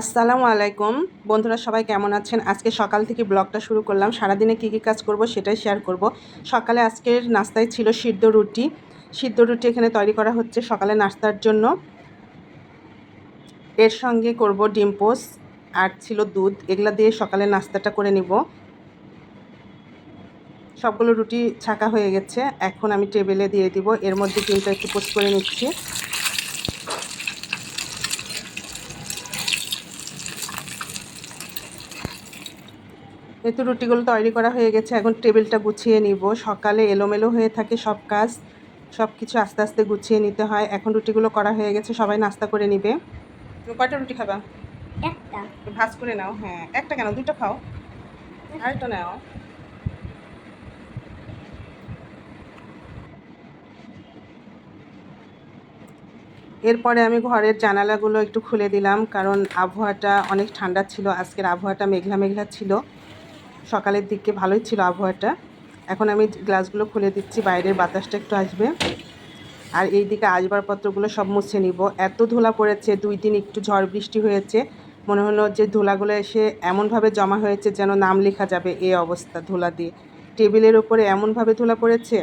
আসসালামু আলাইকুম। বন্ধুরা সবাই কেমন আছেন? আজকে সকাল থেকে ব্লগটা শুরু করলাম। সারাদিনে কী কী কাজ করব সেটাই শেয়ার করব। সকালে আজকের নাস্তায় ছিল সিদ্ধ রুটি। সিদ্ধ রুটি এখানে তৈরি করা হচ্ছে সকালে নাস্তার জন্য। এর সঙ্গে করব ডিম পোস্ট আর ছিল দুধ। এগুলা দিয়ে সকালে নাস্তাটা করে নিব। সবগুলো রুটি ছাকা হয়ে গেছে। এখন আমি টেবিলে দিয়ে দিব। এর মধ্যে ডিমটা একটু পোস্ট করে নিচ্ছি। এই তো রুটিগুলো তৈরি করা হয়ে গেছে এখন টেবিলটা গুছিয়ে নিব। সকালে এলোমেলো হয়ে থাকে সব কাজ সব কিছু আস্তে আস্তে গুছিয়ে নিতে হয়। এখন রুটিগুলো করা হয়ে গেছে সবাই নাস্তা করে নিবে। তুমি কয়টা রুটি খাবা? একটা। ভাজ করে নাও হ্যাঁ। একটা কেন? দুটো খাও। আরেকটা নাও। এরপরে আমি ঘরের জানালাগুলো একটু খুলে দিলাম কারণ আবহাওয়াটা অনেক ঠান্ডা ছিল। আজকের আবহাওয়াটা মেঘলা মেঘলা ছিল। সকালের দিকে ভালোই ছিল আবহাওয়াটা। এখন আমি গ্লাসগুলো খুলে দিচ্ছি, বাইরের বাতাসটা একটু আসবে। আর এই দিকে আসবাবপত্রগুলো সব মুছে নিব। এত ধুলা পড়েছে, দুই দিন একটু ঝড় বৃষ্টি হয়েছে। মনে হলো যে ধুলাগুলো এসে এমনভাবে জমা হয়েছে যেন নাম লেখা যাবে এই অবস্থা ধুলা দিয়ে। টেবিলের ওপরে এমনভাবে ধুলা পড়েছে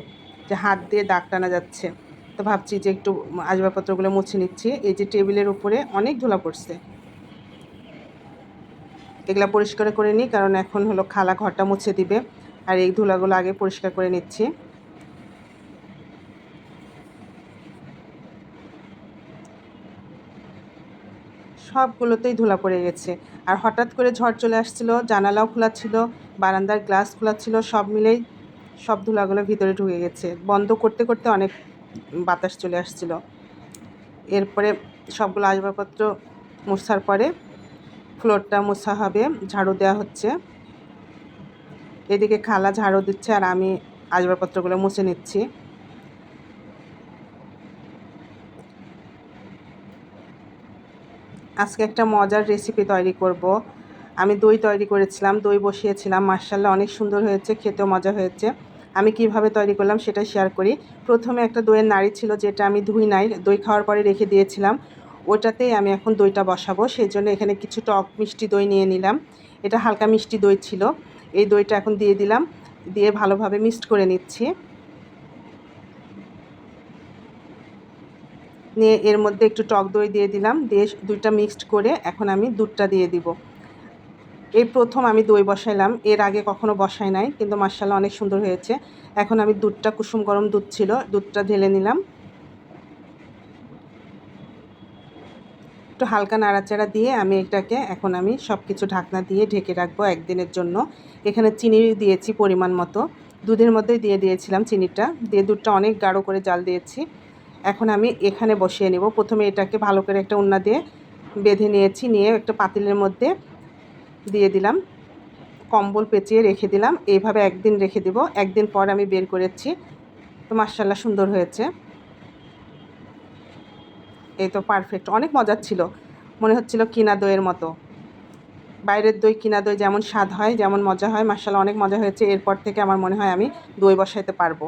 যে হাত দিয়ে দাগ টানা যাচ্ছে। তো ভাবছি যে একটু আসবাবপত্রগুলো মুছে নিচ্ছি। এই যে টেবিলের উপরে অনেক ধুলা পড়ছে। এগুলা পরিষ্কার করে নিই, কারণ এখন হলো খালা ঘরটা মুছে দিবে। আর এই ধুলাগুলো আগে পরিষ্কার করে নিচ্ছি। সবগুলোতেই ধুলা পড়ে গেছে। আর হঠাৎ করে ঝড় চলে আসছিল, জানালাও খোলা ছিল, বারান্দার গ্লাস খোলা ছিল, সব মিলেই সব ধুলাগুলো ভিতরে ঢুকে গেছে। বন্ধ করতে করতে অনেক বাতাস চলে আসছিল। এরপরে সবগুলো আসবাবপত্র মোছার পরে ফ্লোরটা মোছা হবে, ঝাড়ু দেওয়া হচ্ছে। এদিকে খালা ঝাড়ু দিচ্ছে আর আমি আসবাবপত্রগুলো মুছে নিচ্ছি। আজকে একটা মজার রেসিপি তৈরি করব। আমি দই তৈরি করেছিলাম, দই বসিয়েছিলাম। মার্শাল্লাহ অনেক সুন্দর হয়েছে, খেতেও মজা হয়েছে। আমি কীভাবে তৈরি করলাম সেটা শেয়ার করি। প্রথমে একটা দইয়ের নাড়ি ছিল যেটা আমি ধুই নাই, দই খাওয়ার পরে রেখে দিয়েছিলাম। ওটাতেই আমি এখন দইটা বসাবো সেই জন্য এখানে কিছু টক মিষ্টি দই নিয়ে নিলাম। এটা হালকা মিষ্টি দই ছিল, এই দইটা এখন দিয়ে দিলাম, দিয়ে ভালোভাবে মিক্সড করে নিচ্ছি। নিয়ে এর মধ্যে একটু টক দই দিয়ে দিলাম, দিয়ে দুইটা মিক্সড করে এখন আমি দুধটা দিয়ে দিব। এই প্রথম আমি দই বসাইলাম, এর আগে কখনো বসাই নাই, কিন্তু মার্শাল্লাহ অনেক সুন্দর হয়েছে। এখন আমি দুধটা কুসুম গরম দুধ ছিল, দুধটা ঢেলে নিলাম। একটু হালকা নাড়াচাড়া দিয়ে আমি এটাকে এখন আমি সব কিছু ঢাকনা দিয়ে ঢেকে রাখব একদিনের জন্য। এখানে চিনি দিয়েছি পরিমাণ মতো। দুধের মধ্যেই দিয়ে দিয়েছিলাম চিনিটা। দিয়ে দুধটা অনেক গাঢ় করে জাল দিয়েছি। এখন আমি এখানে বসিয়ে নেব। প্রথমে এটাকে ভালো করে একটা উন্না দিয়ে বেঁধে নিয়েছি, নিয়ে একটা পাতিলের মধ্যে দিয়ে দিলাম। কম্বল পেঁচিয়ে রেখে দিলাম। এইভাবে একদিন রেখে দেব। একদিন পর আমি বের করেছি। তো মার্শাল্লাহ সুন্দর হয়েছে। এই তো পারফেক্ট অনেক মজার ছিল। মনে হচ্ছিল কিনা দইয়ের মতো। বাইরের দই, কিনা দই যেমন স্বাদ হয়, যেমন মজা হয় মার্শাল অনেক মজা হয়েছে। এরপর থেকে আমার মনে হয় আমি দই বসাইতে পারব।